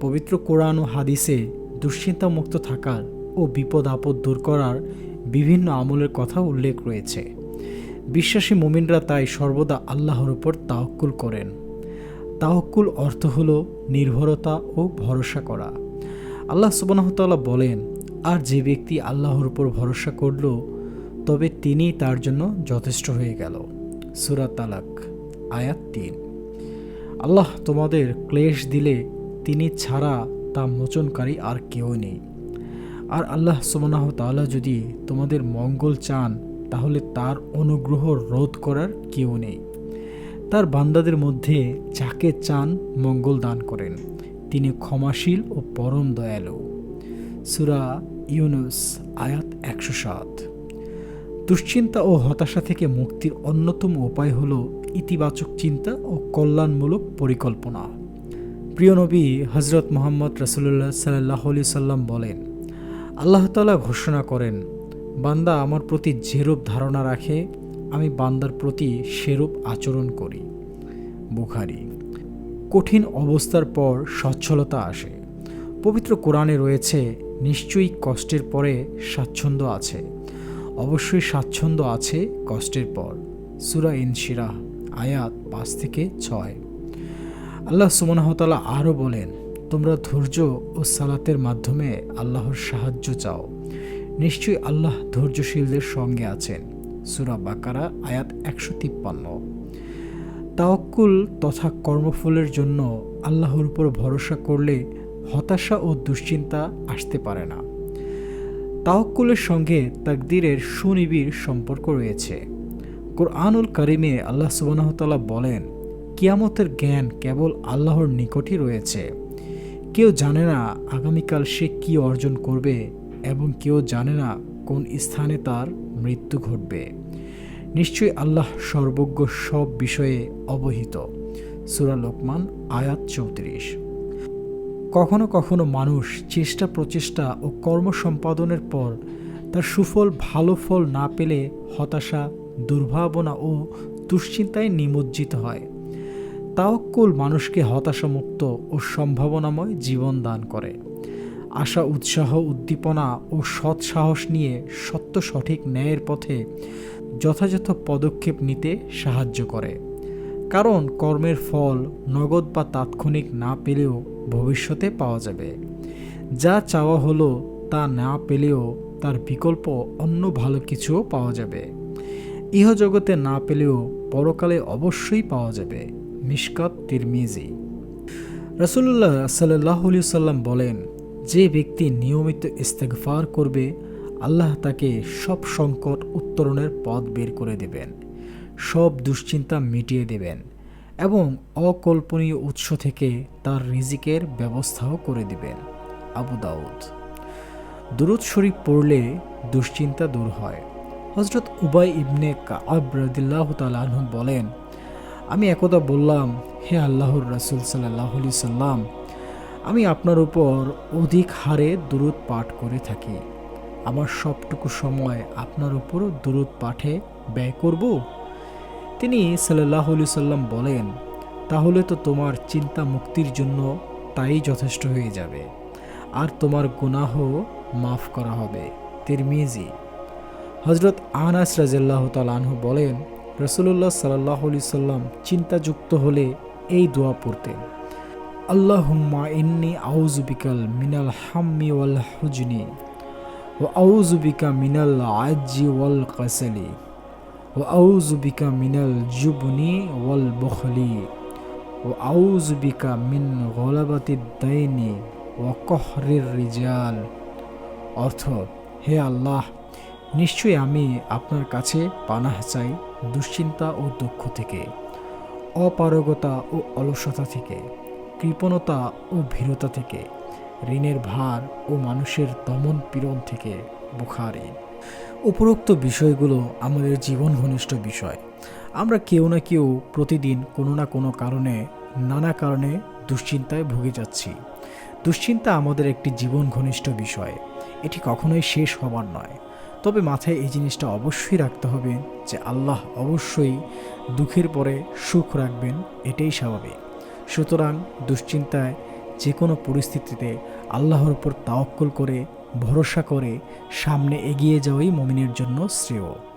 পবিত্র কোরআন ও হাদিসে দুশ্চিন্তামুক্ত থাকার ও বিপদ আপদ দূর করার বিভিন্ন আমলের কথা উল্লেখ রয়েছে। বিশ্বাসী মুমিনরা তাই সর্বদা আল্লাহর উপর তাওক্কুল করেন। তাওক্কুল অর্থ হল নির্ভরতা ও ভরসা করা। আল্লাহ সুবাহতাল্লাহ বলেন, আর যে ব্যক্তি আল্লাহর উপর ভরসা করল, তবে তিনি তার জন্য যথেষ্ট হয়ে গেল। সুরা তালাক, আয়াত তিন। আল্লাহ তোমাদের ক্লেশ দিলে তিনি ছাড়া তা মোচনকারী আর কেউ নেই। আর আল্লাহ সুবনাহ তাআলা যদি তোমাদের মঙ্গল চান, তাহলে তার অনুগ্রহ রোধ করার কেউ নেই। তার বান্দাদের মধ্যে যাকে চান মঙ্গল দান করেন। তিনি ক্ষমাশীল ও পরম দয়ালু। সুরা ইউনুস, আয়াত একশো সাত। দুশ্চিন্তা ও হতাশা থেকে মুক্তির অন্যতম উপায় হল ইতিবাচক চিন্তা ও কল্যাণমূলক পরিকল্পনা। প্রিয় নবী হজরত মোহাম্মদ রসুল্লাহ সাল্লাহ আলি সাল্লাম বলেন, আল্লাহ তালা ঘোষণা করেন, বান্দা আমার প্রতি যেরূপ ধারণা রাখে, আমি বান্দার প্রতি সেরূপ আচরণ করি। বুখারি, কঠিন অবস্থার পর সচ্ছলতা আসে। পবিত্র কোরআনে রয়েছে, নিশ্চয়ই কষ্টের পরে স্বাচ্ছন্দ্য আছে। অবশ্যই স্বাচ্ছন্দ্য আছে কষ্টের পর। সুরা ইনশিরা আয়াত পাঁচ থেকে ছয়। আল্লাহ সুমনাহতালা আরও বলেন, তোমরা ধৈর্য ও সালাতের মাধ্যমে আল্লাহর সাহায্য চাও। নিশ্চয়ই আল্লাহ ধৈর্যশীলদের সঙ্গে আছেন। সুরা বাকারা, আয়াত একশো তিপ্পান্ন। তাওয়াক্কুল তথা কর্মফলের জন্য আল্লাহর উপর ভরসা করলে হতাশা ও দুশ্চিন্তা আসতে পারে না। তাওয়াক্কুলের সঙ্গে তাকদিরের সুনিবিড় সম্পর্ক রয়েছে। কোরআনুল কারিমে আল্লাহ সুবাহতাল্লাহ বলেন কিয়ামতের জ্ঞান কেবল আল্লাহর নিকটই রয়েছে। কেউ জানে না আগামীকাল সে কি অর্জন করবে এবং কেউ জানে না কোন স্থানে তার মৃত্যু ঘটবে। নিশ্চয়ই আল্লাহ সর্বজ্ঞ সব বিষয়ে অবহিত। সুরা লোকমান, আয়াত চৌত্রিশ। কখনো কখনো মানুষ চেষ্টা প্রচেষ্টা ও কর্ম সম্পাদনের পর তার সুফল ভালো ফল না পেলে হতাশা, দুর্ভাবনা ও দুশ্চিন্তায় নিমজ্জিত হয়। তাওয়াক্কুল মানুষকে হতাশামুক্ত ও সম্ভাবনাময় জীবন দান করে। আশা, উৎসাহ, উদ্দীপনা ও সৎ সাহস নিয়ে সত্য সঠিক ন্যায়ের পথে যথাযথ পদক্ষেপ নিতে সাহায্য করে। কারণ কর্মের ফল নগদ বা তাৎক্ষণিক না পেলেও ভবিষ্যতে পাওয়া যাবে। যা চাওয়া হলো তা না পেলেও তার বিকল্প অন্য ভালো কিছুও পাওয়া যাবে। ইহজগতে না পেলেও পরকালে অবশ্যই পাওয়া যাবে। মিশকাত তিরমিজি। রসুল্লাহ সাল্লাহ সাল্লাম বলেন, যে ব্যক্তি নিয়মিত ইস্তেগফার করবে, আল্লাহ তাকে সব সংকট উত্তরণের পথ বের করে দেবেন, সব দুশ্চিন্তা মিটিয়ে দেবেন এবং অকল্পনীয় উৎস থেকে তার রিজিকের ব্যবস্থাও করে দিবেন। আবু দাউদ। দুরুদ শরীফ পড়লে দুশ্চিন্তা দূর হয়। হজরত উবাই ইবনে কাব রদিল্লাহ তালাহ বলেন আমি একদা বললাম, হে আল্লাহর রাসুল সাল্লাহ সাল্লাম, আমি আপনার উপর অধিক হারে দূরত পাঠ করে থাকি। আমার সবটুকু সময় আপনার উপর দূরত পাঠে ব্যয় করব? তিনি সাল্লাহ সাল্লাম বলেন, তাহলে তো তোমার চিন্তা মুক্তির জন্য তাই যথেষ্ট হয়ে যাবে। আর তোমার গুনাহ মাফ করা হবে। তিরমিজি। হজরত আনাস রাজিল্লাহ তালাহু বলেন রসুল্লাহ সাল্লাহ সাল্লাম চিন্তাযুক্ত হলে এই দোয়া পড়তেন। আল্লাহুম্মা ইন্নি আউজুবিকাল মিনাল হাম্মি ওয়াল হুজনি ও আউজুবিকা মিনাল আজি ওয়াল কাসালি ও আউজুবিকা মিনাল জুবনি ওয়াল বখলি ও আউজুবিকা মিন গলাবাতি দাইনি ও কহরির রিজাল। অর্থ, হে আল্লাহ নিশ্চয়ই আমি আপনার কাছে পানাহ চাই দুশ্চিন্তা ও দুঃখ থেকে, অপারগতা ও অলসতা থেকে, কৃপণতা ও ভীরতা থেকে, ঋণের ভার ও মানুষের দমন পীড়ন থেকে বুখারি। উপরোক্ত বিষয়গুলো আমাদের জীবন ঘনিষ্ঠ বিষয়। আমরা কেউ না কেউ প্রতিদিন কোনো না কোনো কারণে, নানা কারণে দুশ্চিন্তায় ভুগে যাচ্ছি। দুশ্চিন্তা আমাদের একটি জীবন ঘনিষ্ঠ বিষয়। এটি কখনোই শেষ হবার নয়। তবে মাথায় এই জিনিসটা অবশ্যই রাখতে হবে যে আল্লাহ অবশ্যই দুঃখের পরে সুখ রাখবেন, এটাই স্বাভাবিক। সুতরাং দুশ্চিন্তায় যে কোনো পরিস্থিতিতে আল্লাহর উপর তাওক্কল করে, ভরসা করে সামনে এগিয়ে যাওয়াই মমিনের জন্য শ্রেয়।